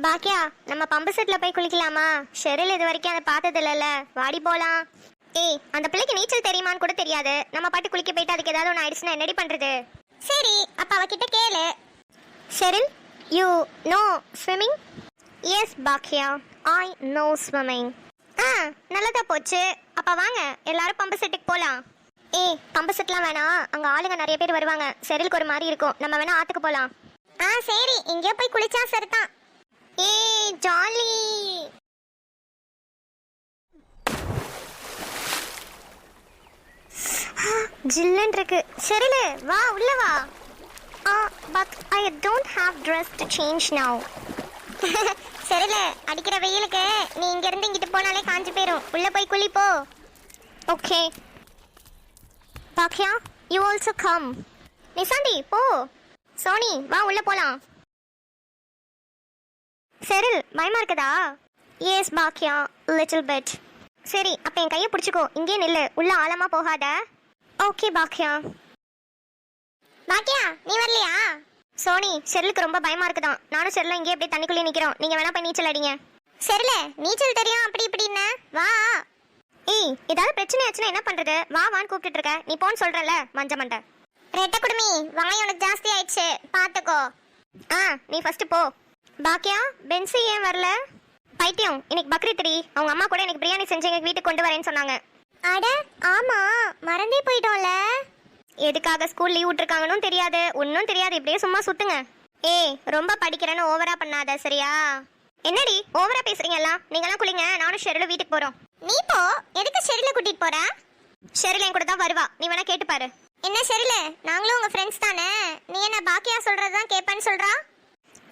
பாக்கியா நம்ம பம்பு செட்ல போய் குளிக்கலாமா? ஷெரில் இது வரைக்கும் அதை பார்த்தது இல்லைல்ல வாடி போலாம். ஏய் அந்த பிள்ளைக்கு நீச்சல் தெரியுமான்னு கூட தெரியாது. நம்ம பாட்டு குளிக்க போயிட்டு அதுக்கு ஏதாவது ஒன்று ஆயிடுச்சுன்னா என்னடி பண்றது? சரி அப்ப அவகிட்ட கேளு. Cheryl you know swimming yes Baakiya I know swimming ஆ நல்லதா போச்சு. அப்ப வாங்க எல்லாரும் பம்பு செட்டுக்கு போலாம். ஏய் பம்பு செட்லாம் வேணாம் அங்க ஆளுங்க நிறைய பேர் வருவாங்க. செரிலுக்கு ஒரு மாதிரி இருக்கும். நம்ம வேணா ஆத்துக்கு போலாம். ஆ சரி. எங்கேயோ போய் குளிச்சா சரிதான். ஏய் ஜாலி. ஜில்லன் இருக்கு. சரிலே வா உள்ள வா. ஆ but I don't have dress to change now சரில அடிக்கிற வெயிலுக்கு நீ இங்க இருந்து இங்கிட்டு போனாலே காஞ்சு போயிடும் உள்ள போய் குளி போ. Okay. Baakiya you also come Nishanthi போ. சோனி வா உள்ள போலாம். செரில் பயமா இருக்குதா? எஸ் பாக்கியா லிட்டில் பெட் சரி அப்ப என் கையை பிடிச்சிக்கோ. இங்கே நில்லு. உள்ள ஆழமா போகாத. ஓகே பாக்கியா. பாக்கியா நீ வரலையா? சோனி செருலுக்கு ரொம்ப பயமா இருக்குதான் நானும் செல்லும் இங்கே அப்படியே தண்ணிக்குள்ளே நிக்கிறோம். நீங்க வேணா போய் நீச்சல் அடிங்க. செருல நீச்சல் தெரியும். அப்படி இப்படின்னு வா. ஏய் ஏதாவது பிரச்சனை ஆச்சுன்னா என்ன பண்றது? வா வான்னு கூப்பிட்டு இருக்க. நீ போன்னு சொல்றல மஞ்ச மண்டை. ரெட்ட குடுமி வாய் உனக்கு ஜாஸ்தி ஆயிடுச்சு. பாத்துக்கோ. ஆ நீ ஃபர்ஸ்ட் போ. பாக்கியா பென்சி ஏன் வரல? பைத்தியம் இன்னைக்கு பக்ரீத்ரி அவங்க அம்மா கூட எனக்கு பிரியாணி செஞ்சு எங்க வீட்டுக்கு கொண்டு வரேன்னு சொன்னாங்க. அட ஆமா மறந்தே போயிட்டோம்ல. எதுக்காக ஸ்கூல் லீவ் விட்டுருக்காங்கன்னு தெரியாது. ஒன்றும் தெரியாது. இப்படியே சும்மா சுத்துங்க. ஏய் ரொம்ப படிக்கிறேன்னு ஓவரா பண்ணாத சரியா? என்னடி ஓவரா பேசுறீங்கல்ல நீங்களாம் குளிங்க. நானும் ஷெரில வீட்டுக்கு போறோம். நீ போ. எதுக்கு ஷெரில கூட்டிட்டு போற? ஷெரில என் கூட தான் வருவா. நீ வேணா கேட்டு பாரு. என்ன ஷெரில நாங்களும் உங்க ஃப்ரெண்ட்ஸ் தானே. நீ என்ன பாக்கியா சொல்றது தான் கேட்பேன்னு சொல்றா?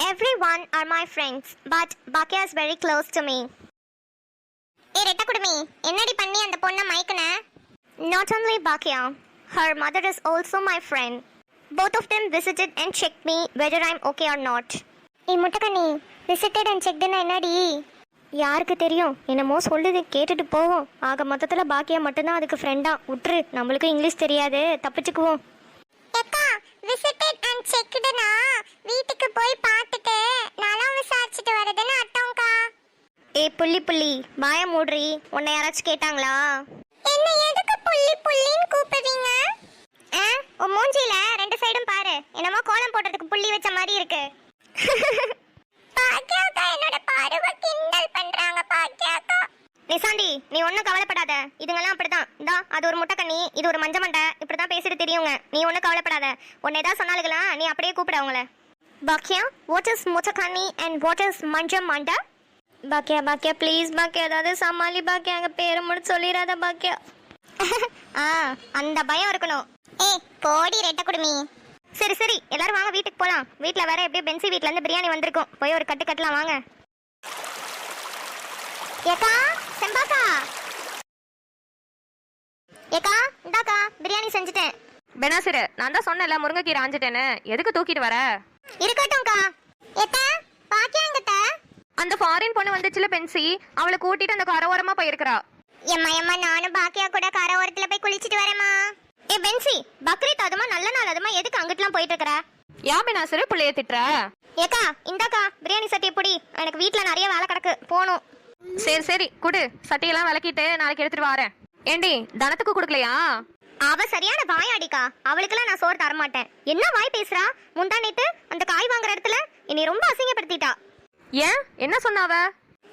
One are my friends but Baakiya is very close to me ஏ ரெட்ட குடுமி என்னடி பண்ணி அந்த பொண்ணை மயக்குன? நாட் only பாக்கியா her mother is also my friend. Both of them visited and checked me whether i'm okay or not. ஏ முட்டக்கண்ணி visited and checked என்னடி? யாருக்கு தெரியும்? என்னமோ சொல்லுது கேட்டுட்டு போவோம். ஆக மொத்தத்துல பாக்கியா மட்டும்தான் அதுக்கு ஃப்ரெண்டா விட்டுரு நம்மளுக்கு இங்கிலீஷ் தெரியாது. தப்பிச்சுக்குவோம். புள்ளி புள்ளி வாய மூடுறி. உன்னை யாராச்சும் கேட்டாங்களா? என்ன எதுக்கு புள்ளி புள்ளின்னு கூப்பிடுறீங்க? ஆ உன் மூஞ்சில ரெண்டு சைடும் பாரு. என்னமோ கோலம் போடுறதுக்கு புள்ளி வச்ச மாதிரி இருக்கு. பாக்கியாக்கா என்னோட பருவ கிண்டல் பண்றாங்க பாக்கியாக்கா நிசாந்தி நீ ஒன்றும் கவலைப்படாத. இதுங்கெல்லாம் அப்படிதான். இந்தா அது ஒரு முட்டைக்கண்ணி இது ஒரு மஞ்ச மண்டை. இப்படிதான் பேசிட்டு தெரியுங்க. நீ ஒன்றும் கவலைப்படாத. உன்னை ஏதாவது சொன்னாலுங்களா நீ அப்படியே கூப்பிட அவங்கள. பாக்கியா வாட் இஸ் முட்டைக்கண்ணி அண்ட் வாட் இஸ் மஞ்ச மண்டை? பாக்கியா பாக்கியா ப்ளீஸ் பாக்கியா ஏதாவது சமாளி பாக்கியா அங்கே பேரை முடிச்சு சொல்லிடாத பாக்கியா. ஆ அந்த பயம் இருக்கணும். ஏய் போடி ரெட்ட குடுமி. சரி சரி எல்லாரும் வாங்க வீட்டுக்கு போலாம். வீட்ல வேற எப்படியும் பென்சி வீட்ல இருந்து பிரியாணி வந்திருக்கும். போய் ஒரு கட்டு கட்டலாம் வாங்க. ஏக்கா செம்பாக்கா. ஏக்கா இந்தாக்கா பிரியாணி செஞ்சுட்டேன். பெனாசிரு நான் தான் சொன்னேன்ல முருங்கைக்கீரை ஆஞ்சிட்டேன்னு. எதுக்கு தூக்கிட்டு வர? இருக்கட்டும்க்கா. ஏத்தா பாக்கியாங்கட்ட அந்த ஃபாரின் பொண்ணு வந்துச்சுல பென்சி? அவளை கூட்டிட்டு அந்த கரவோரமா போயிருக்கிறா. எம்மா எம்மா நானும் பாக்கியா கூட கரை ஓரத்துல போய் குளிச்சிட்டு வரேம்மா. ஏ பென்சி பக்ரீத் அதுமா நல்ல நாள் அதுமா எதுக்கு அங்கிட்டுலாம் போயிட்டு இருக்கற யா பெனாசிரு பிள்ளைய திட்டுற? ஏக்கா இந்தாக்கா பிரியாணி சட்டி எப்படி எனக்கு வீட்ல நிறைய வேலை கிடக்கு போகணும் சரி சரி குடு. சட்டியெல்லாம் விளக்கிட்டு நாளைக்கு எடுத்துட்டு வரேன். ஏண்டி தனத்துக்கு கொடுக்கலையா? அவ சரியான வாயாடிக்கா. அவளுக்கெல்லாம் நான் சோறு தர மாட்டேன் என்ன வாய் பேசுறா? முந்தா நேத்து அந்த காய் வாங்குற இடத்துல என்னை ரொம்ப அசிங்கப்படுத்திட்டா. ஏன்? என்ன சொன்னாவ?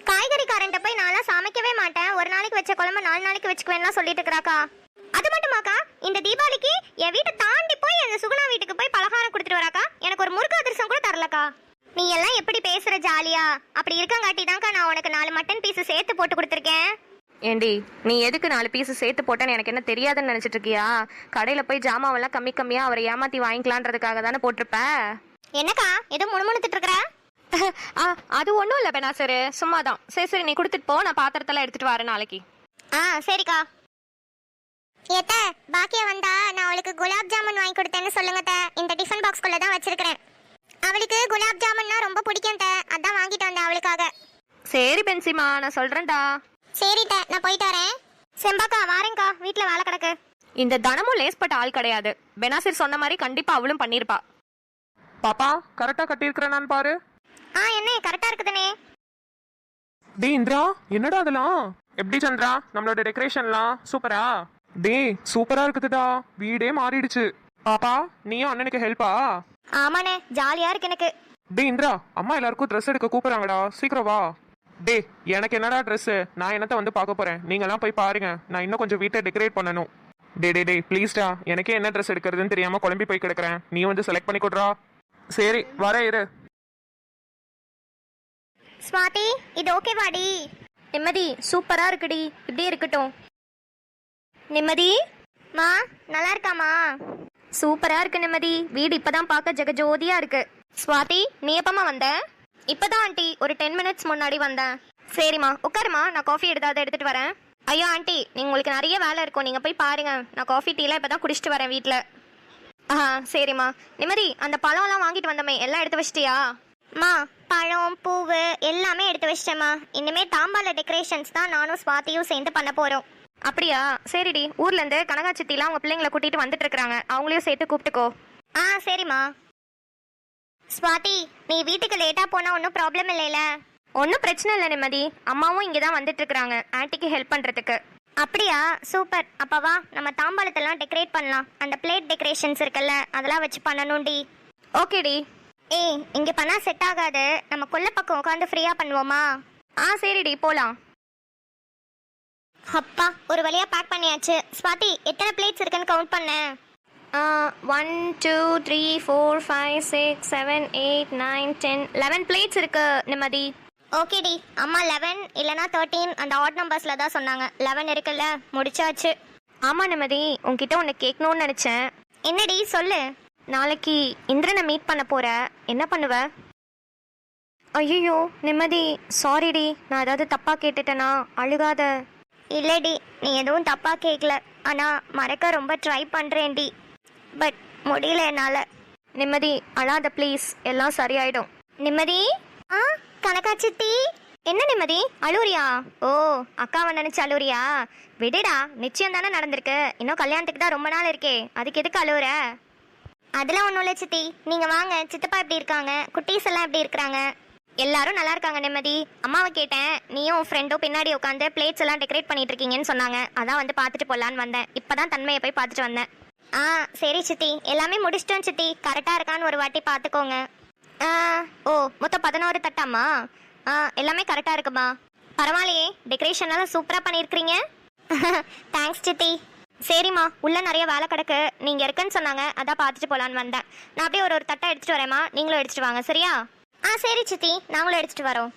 காய்கறிக்காரன்ட்ட போய் நான்லாம் சமைக்கவே மாட்டேன். ஒரு நாளைக்கு வச்ச குழம்பு நாலு நாளைக்கு வச்சுக்குவேன்லாம் சொல்லிட்டு இருக்கிறாக்கா. அது மட்டுமாக்கா இந்த தீபாவளிக்கு என் வீட்டை தாண்டி போய் அந்த சுகுணா வீட்டுக்கு போய் பலகாரம் கொடுத்துட்டு வராக்கா. எனக்கு ஒரு முறுக்கு அதிரசம் கூட தரலக்கா. நீ எல்லாம் எப்படி பேசுற ஜாலியா? அப்படி இருக்கங்காட்டி தான்க்கா நான் உனக்கு நாலு மட்டன் பீஸ் சேர்த்து போட்டு கொடுத்துருக்கேன். ஏண்டி நீ எதுக்கு நாலு பீஸ் சேர்த்து போட்டேன்னு எனக்கு என்ன தெரியாதுன்னு நினைச்சிட்டு இருக்கியா? கடையில போய் ஜாமாவெல்லாம் கம்மி கம்மியா அவரை ஏமாத்தி வாங்கிக்கலான்றதுக்காக தானே போட்டிருப்ப? என்னக்கா ஏதோ முணுமுணுத்துட்டு இருக்கிற? அது ஒன்றும் இல்லை பெனாசிரு சும்மா தான் சரி சரி நீ கொடுத்துட்டு போ. நான் பாத்திரத்தெல்லாம் எடுத்துட்டு வரேன் நாளைக்கு. ஆ சரிக்கா. ஏத்த பாக்கியா வந்தா நான் அவளுக்கு குலாப் ஜாமுன் வாங்கி கொடுத்தேன்னு சொல்லுங்க அத்தை. இந்த டிஃபன் பாக்ஸ்குள்ள தான் வச்சிருக்கிறேன். அவளுக்கு குலாப் ஜாமுன்னா ரொம்ப பிடிக்கும் த அதான் வாங்கிட்டு வந்தேன் அவளுக்காக. சரி பென்சிமா நான் சொல்றேன்டா. சரி த நான் போயிட்டு வரேன். செம்பாக்கா வாரேங்க்கா வீட்ல வேலை கிடக்கு. இந்த தனமும் லேஸ்பட்ட ஆள் கிடையாது. பெனாசிர் சொன்ன மாதிரி கண்டிப்பா அவளும் பண்ணிருப்பா. பாப்பா கரெக்டா கட்டியிருக்கிறேன் நான் பாரு. ஆ என்ன கரெக்டா இருக்குதுனே? டேய் இந்திரா என்னடா அதெல்லாம்? எப்படி சந்திரா? நம்மளோட டெக்கரேஷன்லாம் சூப்பரா? டேய் சூப்பரா இருக்குதுடா. வீடே மாறிடுச்சு. பாப்பா நீயும் அண்ணனுக்கு ஹெல்ப்பா ஆமாண்ணே ஜாலியா இருக்கு எனக்கு. டேய் இந்திரா அம்மா எல்லாருக்கும் ட்ரெஸ் எடுக்க கூப்பிடுறாங்கடா. சீக்கிரம் வா. டேய் எனக்கு என்னடா ட்ரெஸ் நான் என்னத்த வந்து பார்க்க போறேன்? நீங்கலாம் போய் பாருங்க. நான் இன்னும் கொஞ்சம் வீட்டை டெக்கரேட் பண்ணணும். டே டே டேய் ப்ளீஸ்டா எனக்கே என்ன ட்ரெஸ் எடுக்கிறதுன்னு தெரியாம குழம்பி போய் கிடக்குறேன். நீ வந்து செலக்ட் பண்ணி கொடுறா. சரி வர இரு. ஸ்வாதி இது ஓகேவாடி நிம்மதி சூப்பரா இருக்குடி. இப்படியே இருக்கட்டும். நிம்மதி? மா நல்லா இருக்காமா சூப்பரா இருக்கு நிம்மதி. வீடு இப்பதான் பார்க்க ஜெகஜோதியா இருக்கு. ஸ்வாதி நீ எப்பமா வந்த? இப்பதான் ஆண்டி ஒரு டென் மினிட்ஸ் முன்னாடி வந்தேன். சரிம்மா உட்காருமா நான் காஃபி எடுத்தாவது எடுத்துட்டு வரேன். ஐயோ ஆண்டி நீங்க உங்களுக்கு நிறைய வேலை இருக்கும். நீங்க போய் பாருங்க. நான் காஃபி டீலாம் இப்பதான் குடிச்சிட்டு வரேன் வீட்ல. ஆ சரிம்மா. நிம்மதி அந்த பழம்லாம் வாங்கிட்டு வந்தமே. எல்லாம் எடுத்து வச்சிட்டியா? மா பழம் பூவு எல்லாமே எடுத்து வச்சிட்டேம்மா. இனிமே தாம்பால டெக்கரேஷன்ஸ் தான் நானும் ஸ்வாதியும் சேர்ந்து பண்ண போறோம். அப்படியா? சரிடி. ஊர்ல இருந்து கனகா சித்திலாம் உங்க பிள்ளைங்களை கூட்டிட்டு வந்துட்டு இருக்காங்க. அவங்களையும் சேர்த்து கூப்பிட்டுக்கோ. ஆ சரிம்மா. ஸ்வாதி நீ வீட்டுக்கு லேட்டா போனா ஒன்றும் ப்ராப்ளம் இல்லைல? ஒன்றும் பிரச்சனை இல்லை நிம்மதி. அம்மாவும் இங்கே தான் வந்துட்டு இருக்கிறாங்க ஆன்ட்டிக்கு ஹெல்ப் பண்ணுறதுக்கு அப்படியா? சூப்பர். அப்ப வா நம்ம தாம்பாளத்தெல்லாம் டெக்கரேட் பண்ணலாம். அந்த பிளேட் டெக்கரேஷன்ஸ் இருக்குல்ல அதெல்லாம் வச்சு பண்ணணும்டி. ஓகேடி. ஏய் இங்க பண்ணா செட் ஆகாது. நம்ம கொல்லை பக்கம் உட்காந்து ஃப்ரீயா பண்ணுவோமா? ஆ சரிடி போகலாம் அப்பா ஒரு வழியா பேக் பண்ணியாச்சு. ஸ்வாதி எத்தனை பிளேட்ஸ் இருக்குன்னு கவுண்ட் பண்ணேன் one two three four five six seven eight nine ten eleven plates இருக்கு நிம்மதி. ஓகேடி அம்மா லெவன் இல்லைனா தேர்ட்டீன் அந்த ஆட் நம்பர்ஸில் தான் சொன்னாங்க. லெவன் இருக்குல்ல முடிச்சாச்சு. ஆமாம் நிம்மதி. உன்கிட்ட ஒன்று கேட்கணும்னு நினச்சேன். என்னடி சொல்லு. நாளைக்கு இந்திரனை மீட் பண்ண போற. என்ன பண்ணுவ? ஐயோ நிம்மதி. சாரிடி நான் ஏதாவது தப்பாக கேட்டுட்டேனா? அழுகாத. இல்லடி நீ எதுவும் தப்பா கேட்கல ஆனா மறக்க ரொம்ப ட்ரை பண்றேன்டி. பட் முடியல என்னால. நிம்மதி அழாத ப்ளீஸ் எல்லாம் சரியாயிடும். நிம்மதி? ஆ கனகா சித்தி என்ன நிம்மதி? அழுவுறியா? ஓ அக்காவை நினைச்சு அழுவுறியா? விடுடா நிச்சயம் தானே நடந்திருக்கு. இன்னும் கல்யாணத்துக்கு தான் ரொம்ப நாள் இருக்கே. அதுக்கு எதுக்கு அழுவுற? அதெல்லாம் ஒன்றும் இல்லை சித்தி. நீங்கள் வாங்க. சித்தப்பா எப்படி இருக்காங்க? குட்டீஸ் எல்லாம் எப்படி இருக்கிறாங்க? எல்லாரும் நல்லா இருக்காங்க நிம்மதி. அம்மாவை கேட்டேன். நீயும் ஃப்ரெண்டும் பின்னாடி உட்காந்து பிளேட்ஸ் எல்லாம் டெக்கரேட் பண்ணிட்டு இருக்கீங்கன்னு சொன்னாங்க. அதான் வந்து பார்த்துட்டு போகலான்னு வந்தேன். இப்போ தான் தன்மையை போய் பார்த்துட்டு வந்தேன். ஆ சரி சித்தி. எல்லாமே முடிச்சிட்டோம் சித்தி. கரெக்டாக இருக்கான்னு ஒரு வாட்டி பார்த்துக்கோங்க. ஆ, ஓ மொத்தம் பதினோரு தட்டாமா ஆ எல்லாமே கரெக்டாக இருக்குமா? பரவாயில்லையே. டெக்கரேஷன் எல்லாம் சூப்பராக பண்ணியிருக்கிறீங்க. தேங்க்ஸ் சித்தி. சரிம்மா உள்ளே நிறைய வேலை கிடக்கு. நீங்கள் இருக்குன்னு சொன்னாங்க. அதான் பார்த்துட்டு போகலான்னு வந்தேன். நான் அப்படியே ஒரு ஒரு தட்டை எடுத்துகிட்டு வரேம்மா. நீங்களும் எடுத்துகிட்டு வாங்க சரியா? ஆ சரி சித்தி. நாங்களும் எடுத்துகிட்டு வரோம்.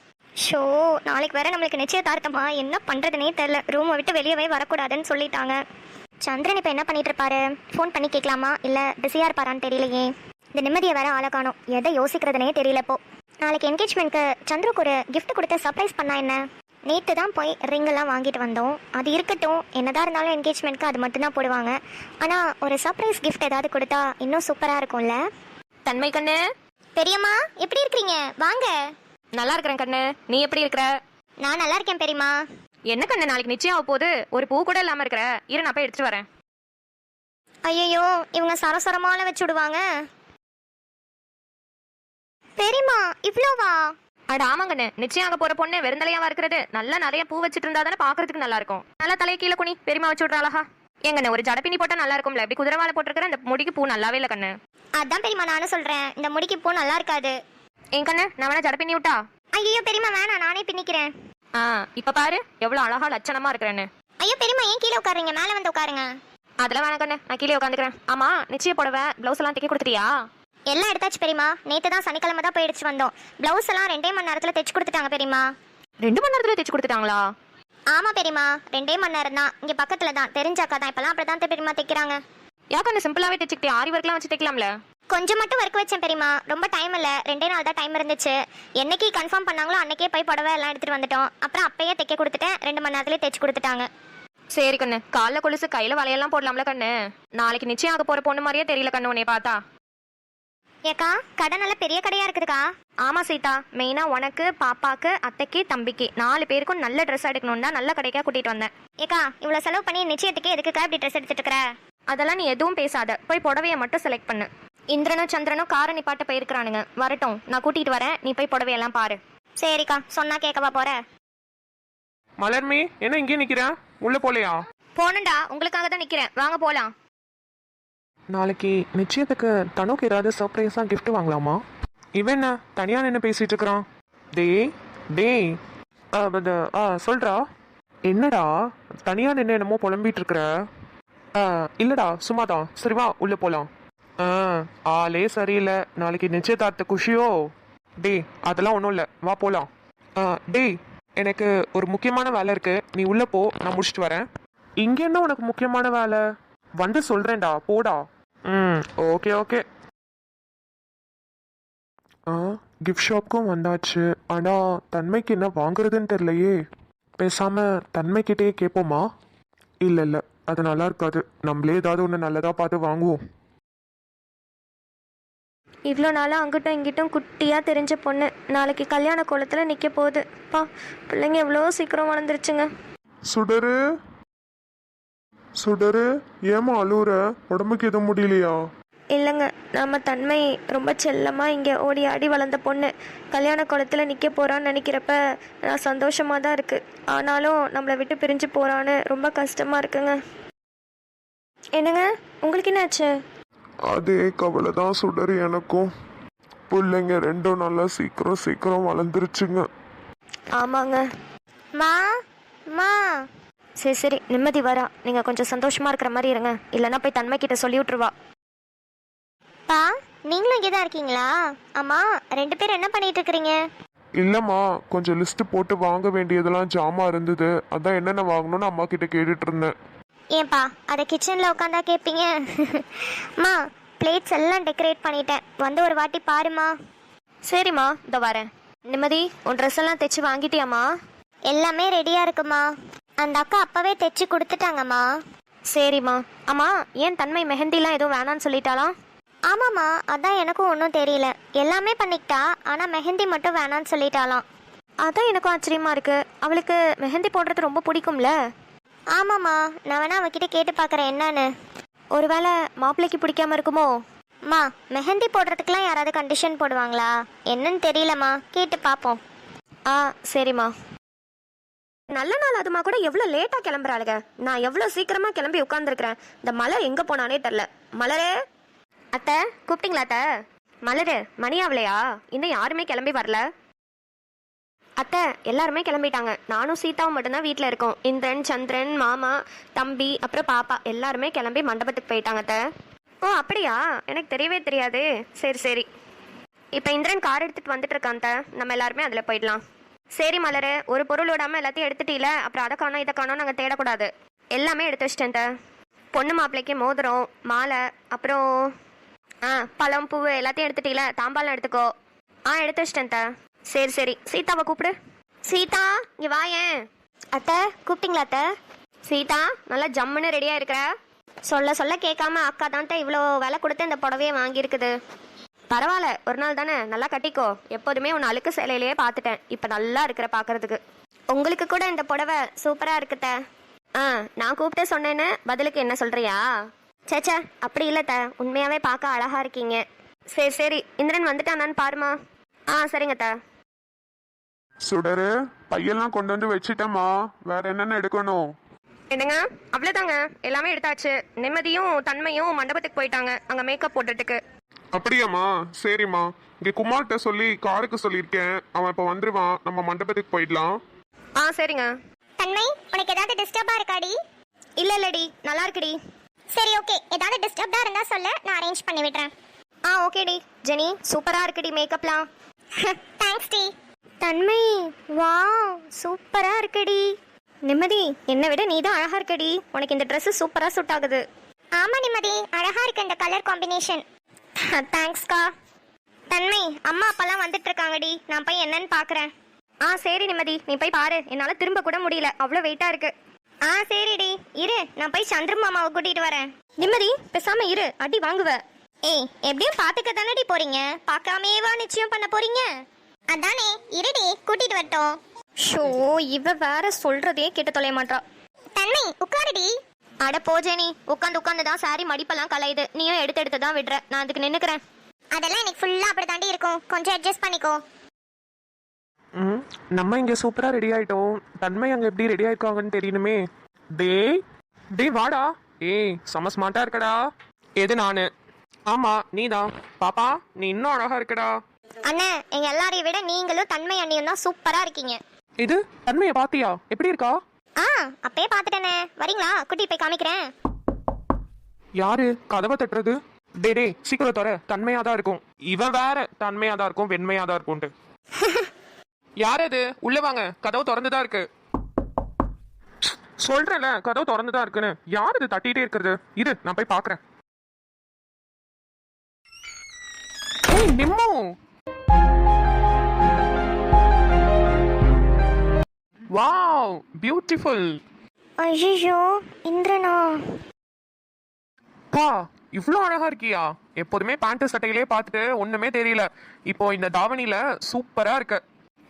ஷோ நாளைக்கு வேற நம்மளுக்கு நிச்சயதார்த்தமா? என்ன பண்ணுறதுனே தெரில ரூமை விட்டு வெளியவே வரக்கூடாதுன்னு சொல்லிட்டாங்க. சந்திரன் இப்போ என்ன பண்ணிட்டு இருப்பாரு? ஃபோன் பண்ணி கேட்கலாமா? இல்லை பிஸியாக இருப்பாரான்னு தெரியலையே. இந்த நிம்மதியை வேற ஆளை காணும். எதை யோசிக்கிறதுனே தெரியல இப்போ. நாளைக்கு என்கேஜ்மெண்ட்க்கு சந்திரக்கு ஒரு கிஃப்ட் கொடுத்து சர்ப்ரைஸ் பண்ணா என்ன? நேற்று தான் போய் எல்லாம் வாங்கிட்டு வந்தோம். அது இருக்கட்டும் என்னதான் இருந்தாலும் என்கேஜ்மெண்ட்க்கு அது மட்டும்தான் போடுவாங்க. ஆனால் ஒரு சர்ப்ரைஸ் gift ஏதாவது கொடுத்தா இன்னும் சூப்பராக இருக்கும்ல? தன்மை கண்ணு. பெரியம்மா எப்படி இருக்கிறீங்க? வாங்க. நல்லா இருக்கிறேன் கண்ணு. நீ எப்படி இருக்கிற? நான் நல்லா இருக்கேன் பெரியம்மா. என்ன கண்ணு நாளைக்கு நிச்சயம் ஆக போகுது. ஒரு பூ கூட இல்லாம இருக்கிற. இரு நான் போய் எடுத்துட்டு வரேன். ஐயோ இவங்க சரசரமால வச்சு விடுவாங்க. பெரியம்மா இவ்வளோவா? அட ஆமாங்கண்ணு. நிச்சயம் போற பொண்ணு வெறுந்தலையாவா இருக்கிறது. நல்லா நிறைய பூ வச்சிட்டு இருந்தா தானே பாக்குறதுக்கு நல்லா இருக்கும். நல்லா தலையை கீழே குனி பெரியமா வச்சு விட்ற அழகா. எங்கண்ணு ஒரு ஜடப்பினி போட்டா நல்லா இருக்கும்ல? இப்படி குதிரை வாழை போட்டிருக்கிற அந்த முடிக்கு பூ நல்லாவே இல்ல கண்ணு. அதான் பெரியம்மா நானும் சொல்றேன். இந்த முடிக்கு பூ நல்லா இருக்காது. என் கண்ணு நான் வேணா ஜடப்பினி விட்டா? ஐயோ பெரியம்மா வேணாம். நானே பின்னிக்கிறேன். ஆ இப்ப பாரு எவ்வளவு அழகா லட்சணமா இருக்கிறேன்னு. ஐயோ பெரியம்மா ஏன் கீழே உட்காருங்க மேலே வந்து உட்காருங்க. அதெல்லாம் வேணாம் கண்ணு நான் கீழே உட்காந்துக்கிறேன். ஆமா நிச்சய புடவை பிளவுஸ் எல்லாம் தைக்க கொடுத்துட்டியா? எல்லாம் எடுத்தாச்சு பெரியம்மா? நேற்று தான் சனிக்கிழமை தான் போய் எடுத்து வந்தோம். ப்ளவுஸ் எல்லாம் ரெண்டே மணி நேரத்தில் தைச்சு கொடுத்துட்டாங்க பெரியம்மா. ரெண்டு மணி நேரத்துல தைச்சு கொடுத்துட்டாங்களா? ஆமா பெரியம்மா ரெண்டே மணி நேரம் தான். இங்கே பக்கத்தில் தான். தெரிஞ்ச அக்கா தான். இப்போலாம் அப்படி தான் பெரியம்மா தைக்கிறாங்க. யா கண்ணு சிம்பிளாவே தைச்சுக்கிட்டே? ஆரி ஒர்க்லாம் வச்சு தைக்கலாம்ல? கொஞ்சம் மட்டும் ஒர்க் வச்சேன் பெரியம்மா. ரொம்ப டைம் இல்லை. ரெண்டே நாள் தான் டைம் இருந்துச்சு. என்னைக்கு கன்ஃபார்ம் பண்ணாங்களோ அன்னைக்கே போய் புடவை எல்லாம் எடுத்துட்டு வந்துட்டோம். அப்புறம் அப்பயே தைக்க கொடுத்துட்டேன். ரெண்டு மணி நேரத்துலேயே தைச்சு கொடுத்துட்டாங்க. சரி கண்ணு. காலைல கொலுசு கையில வளையெல்லாம் போடலாம்ல கண்ணு. நாளைக்கு நிச்சயம் ஆக போற பொண்ணு மாதிரியே தெரியல கண்ணு உன்னை பார்த்தா. ஏக்கா கடை நல்ல பெரிய கடையா இருக்குதுக்கா? ஆமா சீதா. மெயினா உனக்கு பாப்பாக்கு அத்தைக்கு தம்பிக்கு. நாலு பேருக்கும் நல்ல ட்ரெஸ் எடுக்கணும் தான் நல்ல கடைக்கா கூட்டிட்டு வந்தேன். ஏக்கா இவ்வளவு செலவு பண்ணி நிச்சயத்துக்கு எதுக்குக்கா இப்படி ட்ரெஸ் எடுத்துட்டு இருக்கிற? அதெல்லாம் நீ எதுவும் பேசாத. போய் புடவைய மட்டும் செலக்ட் பண்ணு. இந்திரனும் சந்திரனும் காரை நிப்பாட்ட போயிருக்கிறானுங்க. வரட்டும் நான் கூட்டிட்டு வரேன். நீ போய் புடவையெல்லாம் பாரு. சரிக்கா சொன்னா கேட்கவா போற? மலர்மி என்ன இங்கே நிக்கிறேன் உள்ள போலையா? போனண்டா உங்களுக்காக தான் நிக்கிறேன். வாங்க போலாம். நாளைக்கு நிச்சயத்துக்கு தனுக்கு ஏதாவது சர்ப்ரைஸா கிஃப்ட் வாங்கலாமா? இவன் என்ன தனியா நின்று பேசிட்டு இருக்கிறான்? டேய் டேய். ஆ, ஆ சொல்றா. என்னடா தனியா நின்று என்னமோ புலம்பிட்டு இருக்கிற? இல்லைடா இல்லடா சும்மாதான். சரி வா உள்ள போலாம். ஆ ஆளே சரியில்லை. நாளைக்கு நிச்சயதார்த்த குஷியோ? டேய் அதெல்லாம் ஒன்றும் இல்லை. வா போலாம். ஆ, டேய் எனக்கு ஒரு முக்கியமான வேலை இருக்கு. நீ உள்ள போ நான் முடிச்சிட்டு வரேன். இங்கே என்ன உனக்கு முக்கியமான வேலை? வந்து சொல்றேன்டா போடா. ம் ஓகே ஓகே ஆ கிஃப்ட் ஷாப்க்கும் வந்தாச்சு. ஆனா தன்மைக்கு என்ன வாங்குறதுன்னு தெரியலையே. பேசாம தன்மைக்கிட்டே கேட்போமா இல்ல இல்ல. அது நல்லா இருக்காது. நம்மளே ஏதாவது ஒன்று நல்லதா பார்த்து வாங்குவோம். இவ்வளோ நாளாக அங்கிட்டும் இங்கிட்டும் குட்டியாக தெரிஞ்ச பொண்ணு. நாளைக்கு கல்யாண கோலத்தில் நிற்க போகுது. பா பிள்ளைங்க எவ்வளோ சீக்கிரம் வளர்ந்துருச்சுங்க. சுடரு. சுடரு ஏமா அழுவுற? உடம்புக்கு எதுவும் முடியலையா? இல்லைங்க நம்ம தன்மை ரொம்ப செல்லமாக இங்கே ஓடி ஆடி வளர்ந்த பொண்ணு. கல்யாண கோலத்தில் நிற்க போகிறான்னு நினைக்கிறப்ப நான் சந்தோஷமாக தான் இருக்குது ஆனாலும் நம்மளை விட்டு பிரிஞ்சு போகிறான்னு ரொம்ப கஷ்டமாக இருக்குங்க. என்னங்க உங்களுக்கு என்னாச்சு? அதே கவலை தான் சுடரு எனக்கும். பிள்ளைங்க ரெண்டும் நல்லா சீக்கிரம் சீக்கிரம் வளர்ந்துருச்சுங்க. ஆமாங்க. மா மா. சரி சரி நிம்மதி வரா. நீங்கள் கொஞ்சம் சந்தோஷமாக இருக்கிற மாதிரி இருங்க. இல்லைன்னா போய் தன்மை கிட்ட சொல்லி விட்ருவா பா நீங்களும் இங்கே தான் இருக்கீங்களா? அம்மா ரெண்டு பேரும் என்ன பண்ணிட்டு இருக்கிறீங்க? இல்லம்மா கொஞ்சம் லிஸ்ட் போட்டு வாங்க வேண்டியதெல்லாம் ஜாமா இருந்தது. அதான் என்னென்ன வாங்கணும்னு அம்மா கிட்ட கேட்டுட்டு இருந்தேன். ஏன்பா அதை கிச்சனில் உட்காந்தா கேட்பீங்க மா பிளேட்ஸ் எல்லாம் டெக்கரேட் பண்ணிட்டேன். வந்து ஒரு வாட்டி பாருமா. சரிம்மா இதோ வரேன். நிம்மதி உன் ட்ரெஸ் எல்லாம் தைச்சு வாங்கிட்டியாம்மா? எல்லாமே ரெடியாக இருக்குமா? அந்த அக்கா அப்போவே தைச்சு கொடுத்துட்டாங்கம்மா. சரிம்மா. அம்மா ஏன் தன்மை மெஹந்திலாம் எதுவும் வேணான்னு சொல்லிட்டாலாம் ஆமாம்மா அதான் எனக்கும் ஒன்றும் தெரியல. எல்லாமே பண்ணிக்கிட்டா ஆனால் மெஹந்தி மட்டும் வேணான்னு சொல்லிட்டாலாம் அதான் எனக்கும் ஆச்சரியமா இருக்கு. அவளுக்கு மெஹந்தி போடுறது ரொம்ப பிடிக்கும்ல? ஆமாம்மா நான் வேணா அவகிட்ட கேட்டு பார்க்குறேன் என்னன்னு. ஒருவேளை மாப்பிள்ளைக்கு பிடிக்காம இருக்குமோ? மா மெஹந்தி போடுறதுக்கெலாம் யாராவது கண்டிஷன் போடுவாங்களா? என்னன்னு தெரியலம்மா. கேட்டு பார்ப்போம் ஆ சரிம்மா. நல்ல நாள் அதுமா கூட எவ்வளோ லேட்டாக கிளம்புறாளுங்க. நான் எவ்வளோ சீக்கிரமாக கிளம்பி உட்காந்துருக்கிறேன் இந்த மலர் எங்கே போனானே தெரில. மலரே! அத்தை கூப்பிட்டீங்களா அத்தை? மலரு மணி இன்னும் யாருமே கிளம்பி வரல. அத்தை எல்லாருமே கிளம்பிட்டாங்க. நானும் சீதாவும் மட்டும்தான் வீட்டில் இருக்கோம். இந்திரன் சந்திரன் மாமா தம்பி அப்புறம் பாப்பா எல்லாருமே கிளம்பி மண்டபத்துக்கு போயிட்டாங்க அத்தை. ஓ அப்படியா? எனக்கு தெரியவே தெரியாது. சரி சரி. இப்போ இந்திரன் கார் எடுத்துகிட்டு வந்துட்டு இருக்கான் நம்ம எல்லாருமே அதில் போயிடலாம். சரி மலரு ஒரு பொருள் விடாமல் எல்லாத்தையும் எடுத்துட்டீல அப்புறம் அதை காணோம் இதை காணோம் நாங்கள் தேடக்கூடாது. எல்லாமே எடுத்து வச்சிட்டேன் பொண்ணு மாப்பிள்ளைக்கு மோதிரம் மாலை அப்புறம் ஆ பழம் பூவு எல்லாத்தையும் எடுத்துட்டீல தாம்பாலம் எடுத்துக்கோ. ஆ எடுத்து வச்சிட்டேன் சரி சரி. சீதாவை கூப்பிடு. சீதா இங்க வாயேன் அத்தை கூப்பிட்டீங்களா அத்தை? சீதா நல்லா ஜம்முன்னு ரெடியாக இருக்கிற. சொல்ல சொல்ல கேட்காம அக்கா தான் இவ்வளோ விலை கொடுத்து இந்த புடவையை வாங்கியிருக்குது. பரவாயில்ல ஒரு நாள் தானே? நல்லா கட்டிக்கோ. எப்போதுமே உன் அழுக்கு சேலையிலேயே பார்த்துட்டேன். இப்போ நல்லா இருக்கிற பார்க்கறதுக்கு உங்களுக்கு கூட இந்த புடவை சூப்பராக இருக்குத்த ஆ நான் கூப்பிட்டு சொன்னேன்னு பதிலுக்கு என்ன சொல்றியா? சேச்சா அப்படி இல்லை த. உண்மையாகவே பார்க்க அழகா இருக்கீங்க. சரி சரி இந்திரன் வந்துட்டானான்னு பாருமா. ஆ சரிங்க அத்தா சுடரு பையெல்லாம் கொண்டு வந்து வச்சிட்டேம்மா. வேற என்னென்ன எடுக்கணும்? என்னங்க? அவ்வளோதாங்க எல்லாமே எடுத்தாச்சு. நிம்மதியும் தன்மையும் மண்டபத்துக்கு போயிட்டாங்க. அங்கே மேக்கப் போட்டுட்டுக்கு அப்படியாம்மா சரிம்மா. இங்க குமார்கிட்ட சொல்லி காருக்கு சொல்லியிருக்கேன். அவன் இப்போ வந்துருவான். நம்ம மண்டபத்துக்கு போயிடலாம். ஆ சரிங்க. தன்மை உனக்கு ஏதாவது டிஸ்டர்பா இருக்காடி? இல்லை இல்லடி. நல்லா இருக்குடி. சரி ஓகே ஏதாவது டிஸ்டர்ப்டா இருந்தா சொல்லு. நான் அரேஞ்ச் பண்ணி விடுறேன். ஆ ஓகேடி ஜெனி சூப்பராக இருக்குடி மேக்கப்லாம் தேங்க்ஸ் டி. தன்மை வாவ் சூப்பரா இருக்குடி. நிம்மதி என்னை விட நீ தான் அழகா இருக்கடி. உனக்கு இந்த Dress சூப்பரா சூட் ஆகுது. ஆமா நிம்மதி. அழகா இருக்கு இந்த கலர் காம்பினேஷன் தேங்க்ஸ்க்கா தன்மை அம்மா அப்பெல்லாம் வந்துட்டு இருக்காங்கடி நான் போய் என்னன்னு பாக்குறேன். ஆ சரி நிம்மதி. நீ போய் பாரு. என்னால திரும்ப கூட முடியல. அவ்வளோ வெயிட்டா இருக்கு. ஆ சரிடி. இரு. நான் போய் சந்திர மாமாவை கூட்டிட்டு வரேன். நிம்மதி பேசாம இரு. அடி வாங்குவ. ஏய் எப்படியும் பாத்துக்க தானடி போறீங்க? பார்க்காமேவா நிச்சயம் பண்ண போறீங்க. அதானே. இருடி கூட்டிட்டு வரட்டும். ஷோ இவ வேற சொல்றதே கேட்டு தொலைய மாட்டா தன்மை உட்காருடி. அட போ ஜெனி. உட்காந்து உட்காந்து தான் சாரி மடிப்பெல்லாம் கலையுது. நீயும் எடுத்து எடுத்து தான் விடுற. நான் அதுக்கு நின்னுக்கிறேன். அதெல்லாம் எனக்கு ஃபுல்லா அப்படி தாண்டி இருக்கும். கொஞ்சம் அட்ஜஸ்ட் பண்ணிக்கோ. ம் நம்ம இங்க சூப்பரா ரெடி ஆயிட்டோம். தன்மை அங்க எப்படி ரெடி ஆயிருக்காங்கன்னு தெரியணுமே. டேய் டேய் வாடா. ஏய் செம ஸ்மார்ட்டா இருக்கடா. எது நானு? ஆமா நீதான். பாப்பா நீ இன்னும் அழகா இருக்கடா. அண்ணே எங்க எல்லாரையும் விட நீங்களும் தன்மை அண்ணியும் தான் சூப்பரா இருக்கீங்க. இது தன்மையை பாத்தியா? எப்படி இருக்கா? ஆ அப்பயே பார்த்துட்டேனே. வரீங்களா? குட்டி போய் காமிக்கிறேன். யாரு? கதவை தட்டுறது? டே டே சீக்கிரம் தர தன்மையா தான் இருக்கும். இவன் வேற தன்மையா தான் இருக்கும் வெண்மையா தான் இருக்கும்ட்டு. யார் அது? உள்ள வாங்க. கதவு திறந்து தான் இருக்கு. சொல்றேன்ல கதவு திறந்து தான் இருக்குன்னு. யார் இது தட்டிட்டே இருக்கிறது? இரு நான் போய் பாக்குறேன் ஏய் நிம்மு! வாவ் பியூட்டிஃபுல் ஐயோ இந்திரனா. பா இவ்ளோ அழகா இருக்கியா? எப்போதுமே பேண்ட் சட்டையிலே பார்த்துட்டு ஒண்ணுமே தெரியல. இப்போ இந்த தாவணியில சூப்பரா இருக்க.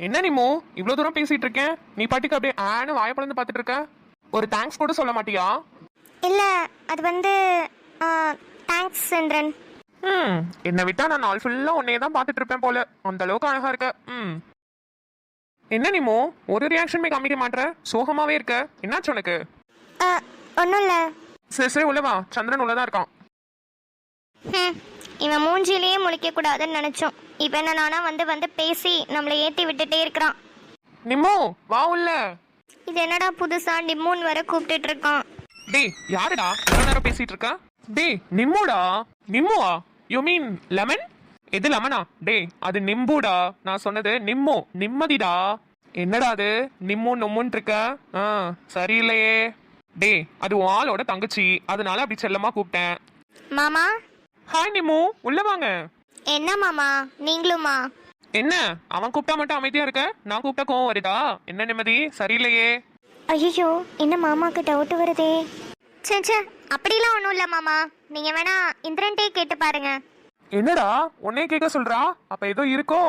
என்ன நிமோ இவ்ளோ தூரம் பேசிட்டு இருக்கேன்? நீ பாட்டுக்கு அப்படியே ஆனு வாயப்பழந்து பார்த்துட்டு இருக்க? ஒரு தேங்க்ஸ் கூட சொல்ல மாட்டியா? இல்ல அது வந்து தேங்க்ஸ் இந்திரன். ம் என்னை விட்டா நான் நாள் ஃபுல்லா உன்னையே தான் பார்த்துட்டு இருப்பேன் போல. அந்த அளவுக்கு அழகா இருக்க. ம். என்ன நிமோ? ஒரு ரியாக்ஷனுமே காமிக்க மாட்ற? சோகமாவே இருக்க. என்னாச்சு உனக்கு? ஒன்றும் இல்லை சரி சரி உள்ளவா சந்திரன் உள்ளதான் இருக்கான். இவன் மூஞ்சிலேயே முழிக்க கூடாதுன்னு நினைச்சோம். இப்போ என்ன நானா வந்து வந்து பேசி நம்மளை ஏத்தி விட்டுட்டே இருக்கிறான். நிம்மோ வா உள்ள. இது என்னடா புதுசா டிம்மூன் வர கூப்பிட்டுட்டு இருக்கான். டேய் யாருடா? இவ்வளவு நேரம் பேசிட்டு இருக்க? டேய் நிம்முடா? நிம்முவா? யூ மீன் லெமன் எது லெமனா டேய் அது நிம்புடா. நான் சொன்னது நிம்மு நிம்மதிடா. என்னடா அது? நிம்மு நொம்முன்னு இருக்க? ஆ சரியில்லையே. டேய் அது உன் ஆளோட தங்கச்சி. அதனால அப்படி செல்லமா கூப்பிட்டேன். மாமா? ஹாய் நிம்மு உள்ள வாங்க. என்ன மாமா? நீங்களுமா? என்ன? அவன் கூப்பிட்டா மட்டும் அமைதியா இருக்க? நான் கூப்பிட்டா கோவம் வருதா? என்ன நிம்மதி? சரியில்லையே. ஐயோ என்ன மாமாக்கு டவுட் வருதே? சே சே அப்படிலாம் ஒன்றும் இல்லை மாமா. நீங்கள் வேணா இந்திரன்ட்டே கேட்டு பாருங்க. என்னடா? உன்னைய கேட்க சொல்றா? அப்ப ஏதோ இருக்கோ?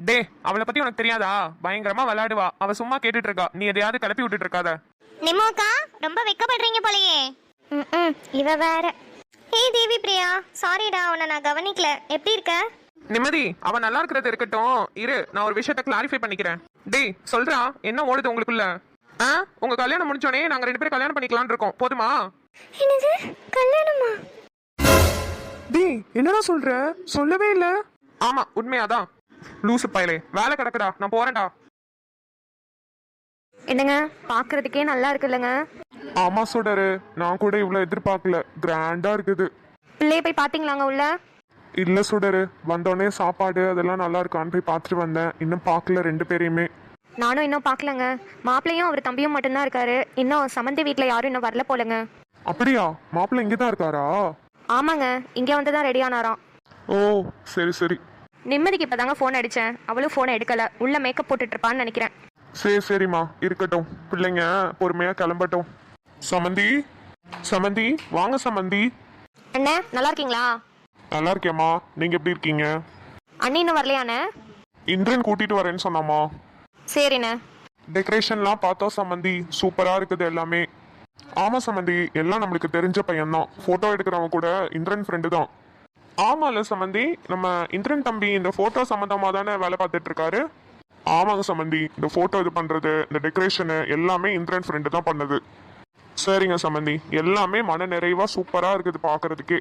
டே அவளை பத்தி உனக்கு தெரியாதா? பயங்கரமா விளையாடுவா. அவ சும்மா கேட்டுட்டு இருக்கா நீ எதையாவது கிளப்பி விட்டுட்டு இருக்காத நிமோக்கா ரொம்ப வெக்கப்படுறீங்க போலயே. ம் இவ வேற. ஏய் தேவி பிரியா சாரிடா உன்னை நான் கவனிக்கல. எப்படி இருக்க? நிம்மதி அவ நல்லா இருக்கிறது இருக்கட்டும். இரு நான் ஒரு விஷயத்த கிளாரிஃபை பண்ணிக்கிறேன். டேய் சொல்றா என்ன ஓடுது உங்களுக்குள்ள? ஆ? உங்க கல்யாணம் முடிஞ்சோடனே நாங்க ரெண்டு பேரும் கல்யாணம் பண்ணிக்கலாம்னு இருக்கோம். போதுமா? என்னது? கல்யாணமா? டேய் என்னடா சொல்ற? சொல்லவே இல்ல. ஆமா உண்மையாதான் லூசு பயலே வேலை கிடக்குடா நான் போறேன்டா. என்னங்க பார்க்கறதுக்கே நல்லா இருக்குல்லங்க. ஆமா சுடரு நான் கூட இவ்வளவு எதிர்பார்க்கல கிராண்டா இருக்குது. பிள்ளைய போய் பார்த்தீங்களாங்க உள்ள? இல்ல சுடரு வந்தோடனே சாப்பாடு அதெல்லாம் நல்லா இருக்கான்னு போய் பார்த்துட்டு வந்தேன். இன்னும் பார்க்கல ரெண்டு பேரையுமே. நானும் இன்னும் பார்க்கலங்க மாப்பிள்ளையும் அவர் தம்பியும் மட்டும்தான் இருக்காரு. இன்னும் சமந்தி வீட்டில் யாரும் இன்னும் வரல போலங்க. அப்படியா? மாப்பிள்ளை இங்கே தான் இருக்காரா? ஆமாங்க இங்கே வந்து தான் ரெடி ஆனாராம். ஓ சரி சரி. நிம்மதிக்கு இப்போ தாங்க ஃபோன் அடித்தேன் அவளும் ஃபோனை எடுக்கல. உள்ள மேக்கப் போட்டுட்டு இருப்பான்னு நினைக்கிறேன். சரி சரிம்மா. இருக்கட்டும். பிள்ளைங்க பொறுமையா கிளம்பட்டும். சமந்தி சமந்தி வாங்க சமந்தி. அண்ணே நல்லா இருக்கீங்களா? நல்லா இருக்கேம்மா. நீங்க எப்படி இருக்கீங்க? அண்ணி இன்னும் வரலையாண்ணே? இந்திரன் கூட்டிட்டு வரேன்னு சொன்னாமா சரிண்ணே. டெக்கரேஷன்லாம் பார்த்தோம் சம்மந்தி சூப்பரா இருக்குது எல்லாமே. ஆமா சம்மந்தி எல்லாம் நம்மளுக்கு தெரிஞ்ச பையன்தான். போட்டோ எடுக்கிறவன் கூட இந்திரன் ஃப்ரெண்டு தான். ஆமால சம்மந்தி நம்ம இந்திரன் தம்பி இந்த போட்டோ சம்மந்தமா தானே வேலை பார்த்துட்டு இருக்காரு ஆமாங்க சம்மந்தி இந்த போட்டோ இது பண்றது இந்த டெக்கரேஷனு எல்லாமே இந்திரன் ஃப்ரெண்டு தான் பண்ணது. சரிங்க சம்மந்தி எல்லாமே மன நிறைவா சூப்பரா இருக்குது பார்க்கிறதுக்கே.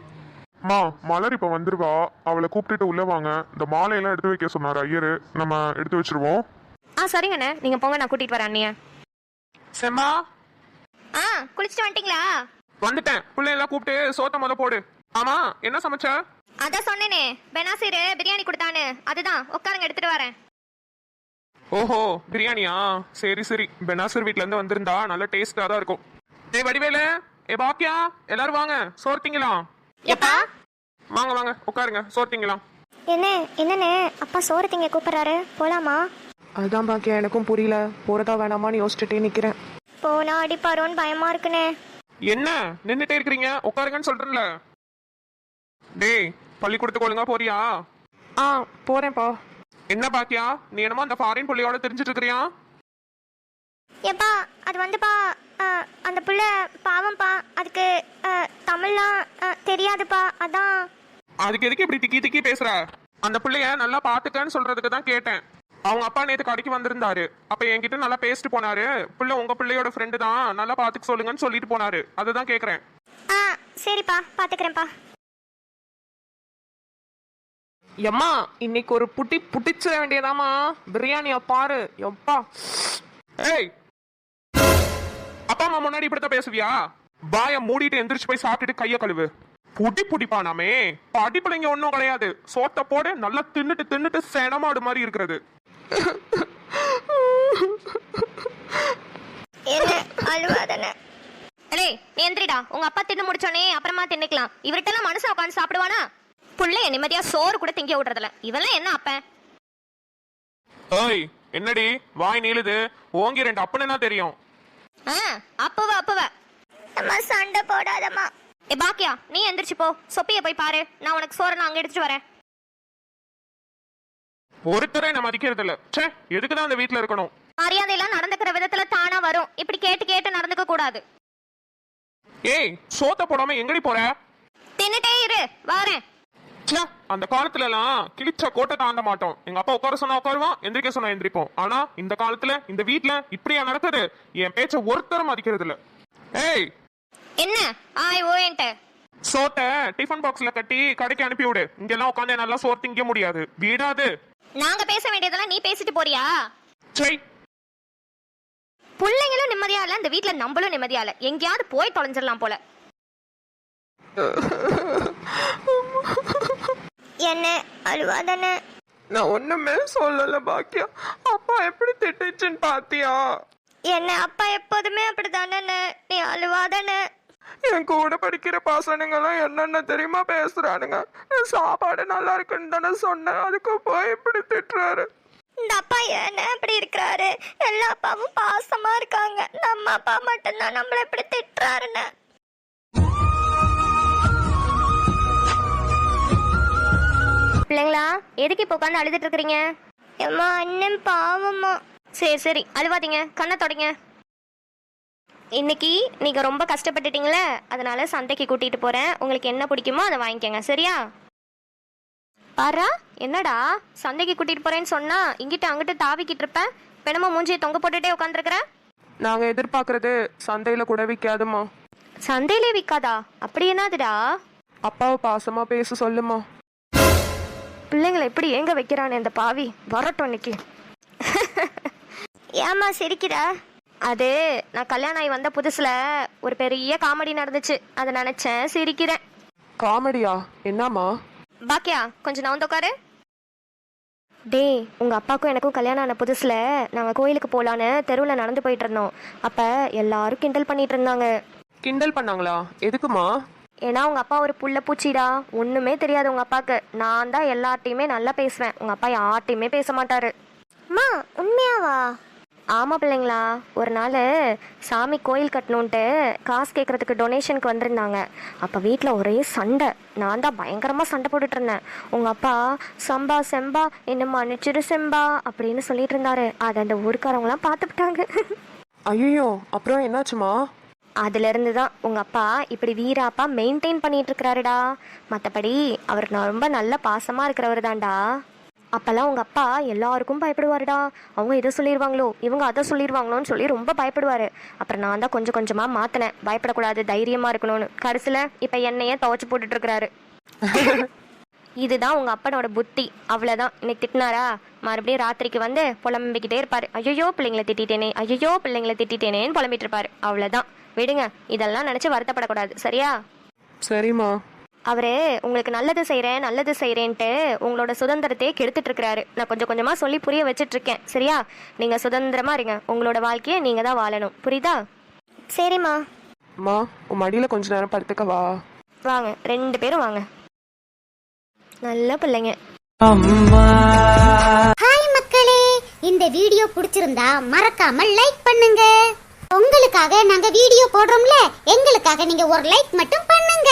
மா மலர் இப்ப வந்துருவா. அவளை கூப்பிட்டுட்டு உள்ள வாங்க. இந்த மாலையெல்லாம் எடுத்து வைக்க சொன்னார் ஐயரு. நம்ம எடுத்து வச்சிருவோம். ஆ சரிங்கண்ணே. நீங்கள் போங்க நான் கூட்டிகிட்டு வரேன் அண்ணியை. செம்மா ஆ குளிச்சுட்டு வந்துட்டீங்களா? வந்துட்டேன். பிள்ளையெல்லாம் கூப்பிட்டு சோத்த முத போடு. ஆமா என்ன சமைச்ச? அதான் சொன்னேனே. பெனாசிரு பிரியாணி கொடுத்தானு அதுதான். உட்காருங்க எடுத்துட்டு வரேன். ஓஹோ பிரியாணியா? சரி சரி. பெனாசர் வீட்ல இருந்து வந்திருந்தா நல்ல டேஸ்டா தான் இருக்கும். ஏய் வடிவேலு. ஏ பாக்கியா எல்லாரும் வாங்க. சோர்த்திங்களாம் எப்பா? வாங்க வாங்க. உட்காருங்க. சோர்த்திங்களாம் என்ன என்னண்ணே? அப்பா சோறு திங்க கூப்பிடுறாரு. போலாமா? அதுதான் பாக்கியா எனக்கும் புரியல. போறதா வேணாமான்னு யோசிச்சுட்டே நிக்கிறேன். போனா அடிப்பாரோன்னு பயமா இருக்குண்ணே. என்ன? நின்னுட்டே இருக்கிறீங்க? உட்காருங்கன்னு சொல்றேன்ல. டேய் பள்ளிக்கூடத்துக்கு ஒழுங்கா போறியா? ஆ போகிறேன்ப்பா என்ன பாக்கியா? நீ என்னமோ அந்த ஃபாரின் புள்ளியோட தெரிஞ்சிட்டு இருக்கிறியா? எப்பா அது வந்துப்பா ஆ, அந்த புள்ள பாவம்ப்பா அதுக்கு ஆ, தமிழ்லாம் ஆ, தெரியாதுப்பா அதான். அதுக்கு எதுக்கு இப்படி திக்கி திக்கி பேசுற? அந்த பிள்ளைய நல்லா பாத்துக்கன்னு சொல்றதுக்கு தான் கேட்டேன். அவங்க அப்பா நேத்து கடைக்கு வந்திருந்தாரு. அப்ப என்கிட்ட நல்லா பேசிட்டு போனாரு. பிள்ளை உங்க பிள்ளையோட ஃப்ரெண்டு தான். நல்லா பாத்துக்க சொல்லுங்கன்னு சொல்லிட்டு போனாரு. அதுதான் கேக்குறேன். ஆ சரிப்பா பாத்துக்கிறேன்ப்பா. எம்மா இன்னைக்கு ஒரு புட்டி புட்டிச்சிட வேண்டியதாமா பிரியாணிய பாரு. எப்பா. ஏய்! அப்பா அம்மா முன்னாடி இப்படித்தான் பேசுவியா? பாய மூடிட்டு எந்திரிச்சு போய் சாப்பிட்டுட்டு கைய கழுவு. புட்டி புடிப்பானாமே பாட்டி பிள்ளைங்க ஒன்றும் கிடையாது. சோத்த போடு நல்லா தின்னுட்டு தின்னுட்டு செனமாடு மாதிரி இருக்கிறது. என்ன? அழுவாதானே. அடே நீ எந்திரிடா. உங்க அப்பா தின்னு முடிச்சோனே அப்புறமா தின்னுக்கலாம். இவர்கிட்ட மனுஷன் உட்காந்து சாப்பிடுவானா? புள்ளைய நிம்மதியா சோறு கூட திங்க விடுறதில்ல. இவெல்லாம் என்ன அப்பன் ஏய் என்னடி? வாய் நீளுது. ஓங்கி ரெண்டு அப்பனுன்னா தெரியும். ஆ அப்பவ அப்பவ. அம்மா சண்டை போடாதம்மா. ஏ பாக்கியா நீ எந்திரிச்சு போ. சொப்பிய போய் பாரு. நான் உனக்கு சோறை நான் அங்க எடுத்துட்டு வரேன். ஒருத்தரை நான் மதிக்கிறது இல்ல ச்சே எதுக்கு தான் அந்த வீட்ல இருக்கணும்? மரியாதையெல்லாம் நடந்துக்கிற விதத்துல தானா வரும். இப்படி கேட்டு கேட்டு நடந்துக்க கூடாது. ஏய் சோத்த போடாம எங்கடி போற? தின்னுட்டே இரு வாரேன். ச்சே, அந்த காலத்துல எல்லாம் கிழிச்ச கோட்டை தாண்ட மாட்டோம். எங்க அப்பா உட்கார சொன்னா உட்காருவான் எந்திரிக்க சொன்னா எந்திரிப்போம். ஆனா இந்த காலத்துல இந்த வீட்ல இப்படியா நடக்குது என் பேச்ச ஒருத்தரும் மதிக்கிறது இல்ல ஏய்! என்ன? ஆய் ஓயன்ட்ட சோத்த டிஃபன் பாக்ஸ்ல கட்டி கடைக்கு அனுப்பி விடு இங்க எல்லாம் உட்காந்து நல்லா சோறு திங்க முடியாது. வீடாது. நாங்க பேச வேண்டியதெல்லாம் நீ பேசிட்டு போறியா? பிள்ளைங்களும் நிம்மதியா இல்ல இந்த வீட்ல நம்மளும் நிம்மதியா இல்ல. எங்கேயாவது போய் தொலைஞ்சிடலாம் போல. என்ன? அழுவாதானே நான் ஒண்ணுமே சொல்லல பாக்கியா. அப்பா எப்படி திட்டுச்சுன்னு பாத்தியா? என்ன அப்பா எப்போதுமே அப்படிதானே? நீ அழுவாதானே என் கூட படிக்கிற பசனுங்கெல்லாம் என்னென்ன தெரியுமா பேசுறானுங்க? நான் சாப்பாடு நல்லா இருக்குன்னு தானே சொன்னேன். அதுக்கு போய் இப்படி திட்டுறாரு. இந்த அப்பா ஏன் இப்படி இருக்கிறாரு? எல்லா அப்பாவும் பாசமா இருக்காங்க. நம்ம அப்பா மட்டும்தான் நம்மள இப்படி திட்டுறாருன்னு. பிள்ளைங்களா எதுக்கு இப்ப உட்காந்து அழுதுட்டு இருக்கிறீங்க? அம்மா அண்ணன் பாவம்மா. சரி சரி. அழுவாதீங்க. கண்ணை தொடங்க. இன்னைக்கு நீங்க ரொம்ப கஷ்டப்பட்டுட்டீங்களே அதனால சந்தைக்கு கூட்டிட்டு போறேன். உங்களுக்கு என்ன பிடிக்குமோ அதை வாங்கிக்கோங்க. சரியா? பாரா என்னடா? சந்தைக்கு கூட்டிட்டு போறேன்னு சொன்னா இங்கிட்ட அங்கிட்ட தாவிக்கிட்டு இருப்பேன் பெணமா மூஞ்சியை தொங்க போட்டுட்டே உட்காந்துருக்குற நாங்க எதிர்பார்க்கறது சந்தையில கூட விற்காதுமா சந்தையிலே விற்காதா அப்படி என்னதுடா? அப்பாவை பாசமா பேச சொல்லுமா பிள்ளைங்களை எப்படி எங்க வைக்கிறானே இந்த பாவி? வரட்டும் இன்னைக்கு. ஏம்மா சிரிக்கிற? அது நான் கல்யாணம் ஆகி வந்த புதுசுல ஒரு பெரிய காமெடி நடந்துச்சு. அதை நினைச்சேன் சிரிக்கிறேன். காமெடியா? என்னம்மா? பாக்கியா கொஞ்சம் நான் உட்காரு. டேய் உங்க அப்பாக்கும் எனக்கும் கல்யாணம் ஆன புதுசுல நாங்க கோயிலுக்கு போலான்னு தெருவுல நடந்து போயிட்டு இருந்தோம். அப்ப எல்லாரும் கிண்டல் பண்ணிட்டு இருந்தாங்க. கிண்டல் பண்ணாங்களா? எதுக்குமா? ஏன்னா உங்க அப்பா ஒரு புள்ள பூச்சிடா. ஒண்ணுமே தெரியாது உங்க அப்பாக்கு. நான் தான் எல்லார்ட்டையுமே நல்லா பேசுவேன். உங்க அப்பா யார்ட்டையுமே பேச மாட்டாரு. அம்மா உண்மையாவா? ஆமா பிள்ளைங்களா ஒரு நாள் சாமி கோயில் கட்டணுன்ட்டு காசு கேட்கறதுக்கு டொனேஷனுக்கு வந்திருந்தாங்க. அப்போ வீட்டில் ஒரே சண்டை. நான் தான் பயங்கரமாக சண்டை போட்டுட்டு இருந்தேன். உங்கள் அப்பா சம்பா செம்பா என்ன மன்னிச்சிரு செம்பா அப்படின்னு சொல்லிட்டு இருந்தாரு. அதை அந்த ஊருக்காரவங்களாம் பார்த்துக்கிட்டாங்க ஐயோ அப்புறம் என்னாச்சுமா? அதுலேருந்து தான் உங்கள் அப்பா இப்படி வீராப்பா மெயின்டைன் பண்ணிட்டு இருக்கிறாருடா. மற்றபடி அவர் நான் ரொம்ப நல்ல பாசமாக இருக்கிறவர் தான்டா அப்போல்லாம் உங்கள் அப்பா எல்லாருக்கும் பயப்படுவாருடா. அவங்க இதை சொல்லிடுவாங்களோ இவங்க அதை சொல்லிடுவாங்களோன்னு சொல்லி ரொம்ப பயப்படுவார். அப்புறம் நான் தான் கொஞ்சம் கொஞ்சமாக மாற்றினேன் பயப்படக்கூடாது தைரியமாக இருக்கணும்னு. கடைசியில் இப்போ என்னையே துவச்சி போட்டுட்டு இருக்கிறாரு இதுதான் உங்க அப்பனோட புத்தி. அவ்வளவுதான். இன்னைக்கு திட்டினாரா? மறுபடியும் ராத்திரிக்கு வந்து புலம்பிக்கிட்டே இருப்பாரு. ஐயோ பிள்ளைங்களை திட்டிட்டேனே. ஐயோ பிள்ளைங்களை திட்டிட்டேனேன்னு புலம்பிட்டு இருப்பாரு அவ்வளவுதான். விடுங்க. இதெல்லாம் நினைச்சு வருத்தப்படக்கூடாது. சரியா? சரிம்மா. அவரு உங்களுக்கு நல்லது செய்றேன் நல்லது செய்றேன்ட்டு உங்களோட சுதந்திரத்தையே கெடுத்துட்டு இருக்கிறாரு நான் கொஞ்சம் கொஞ்சமா சொல்லி புரிய வச்சிட்டு இருக்கேன் சரியா? நீங்க சுதந்திரமா இருங்க. உங்களோட வாழ்க்கையை நீங்க தான் வாழணும். புரியுதா? சரிம்மா. அம்மா உன் மடியில கொஞ்ச நேரம் படுத்துக்கவா வாங்க. ரெண்டு பேரும் வாங்க. நல்ல பிள்ளைங்க. ஹாய் மக்களே. இந்த வீடியோ பிடிச்சிருந்தா மறக்காம லைக் பண்ணுங்க. உங்களுக்காக நாங்க வீடியோ போடுறோம்ல எங்களுக்காக நீங்க ஒரு லைக் மட்டும் பண்ணுங்க.